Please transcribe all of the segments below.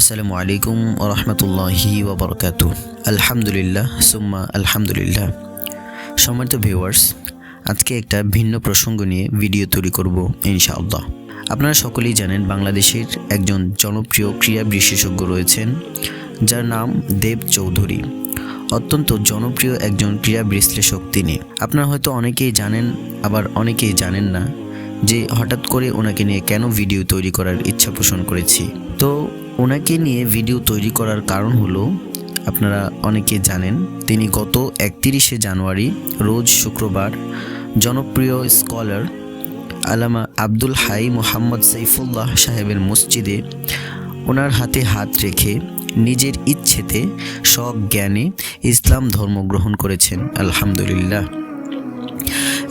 আসসালামু আলাইকুম ওরহমতুল্লাহি ওবরকাত। আলহামদুলিল্লাহ, সুম্মা আলহামদুলিল্লাহ। সম্মানিত ভিউয়ার্স, আজকে একটা ভিন্ন প্রসঙ্গ নিয়ে ভিডিও তৈরি করব ইনশাআল্লাহ। আপনারা সকলেই জানেন বাংলাদেশের একজন জনপ্রিয় ক্রীড়া বিশেষজ্ঞ রয়েছেন, যার নাম দেব চৌধুরী। অত্যন্ত জনপ্রিয় একজন ক্রীড়া বিশ্লেষক তিনি। আপনারা হয়তো অনেকেই জানেন, আবার অনেকেই জানেন না যে হঠাৎ করে ওনাকে নিয়ে কেন ভিডিও তৈরি করার ইচ্ছা পোষণ করেছি। তো ওনাকে নিয়ে ভিডিও তৈরি করার কারণ হলো, আপনারা অনেকে জানেন, তিনি গত একত্রিশে জানুয়ারি, রোজ শুক্রবার, জনপ্রিয় স্কলার আলামা আব্দুল হাই মোহাম্মদ সাইফুল্লাহ সাহেবের মসজিদে ওনার হাতে হাত রেখে নিজের ইচ্ছেতে সজ্ঞানে ইসলাম ধর্ম গ্রহণ করেছেন। আলহামদুলিল্লাহ।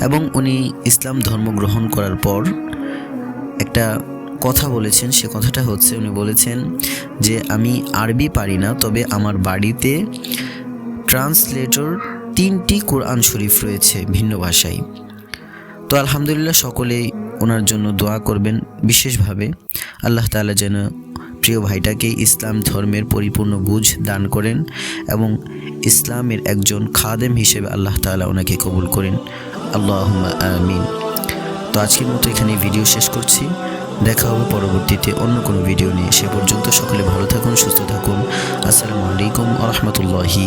এবং উনি ইসলাম ধর্ম গ্রহণ করার পর একটা কথা বলেছেন, সে কথাটা হচ্ছে, উনি বলেছেন যে, আমি আরবি পারি না, তবে আমার বাড়িতে ট্রান্সলেটর তিনটি কোরআন শরীফ রয়েছে ভিন্ন ভাষায়। তো আলহামদুলিল্লাহ সকলেই ওনার জন্য দোয়া করবেন বিশেষভাবে। আল্লাহ তাআলা যেন প্রিয় ভাইটাকে ইসলাম ধর্মের পরিপূর্ণ বুঝ দান করেন এবং ইসলামের একজন খাদেম হিসেবে আল্লাহ তাআলা ওনাকে কবুল করেন। আল্লাহ আমিন। তো আজকের মতো এখানে ভিডিও শেষ করছি। দেখা হবে পরবর্তীতে অন্য কোনো ভিডিও নিয়ে। সে পর্যন্ত সকলে ভালো থাকুন, সুস্থ থাকুন। আসসালামু আলাইকুম আরহামতুল্লাহি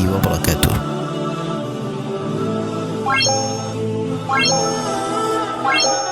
you.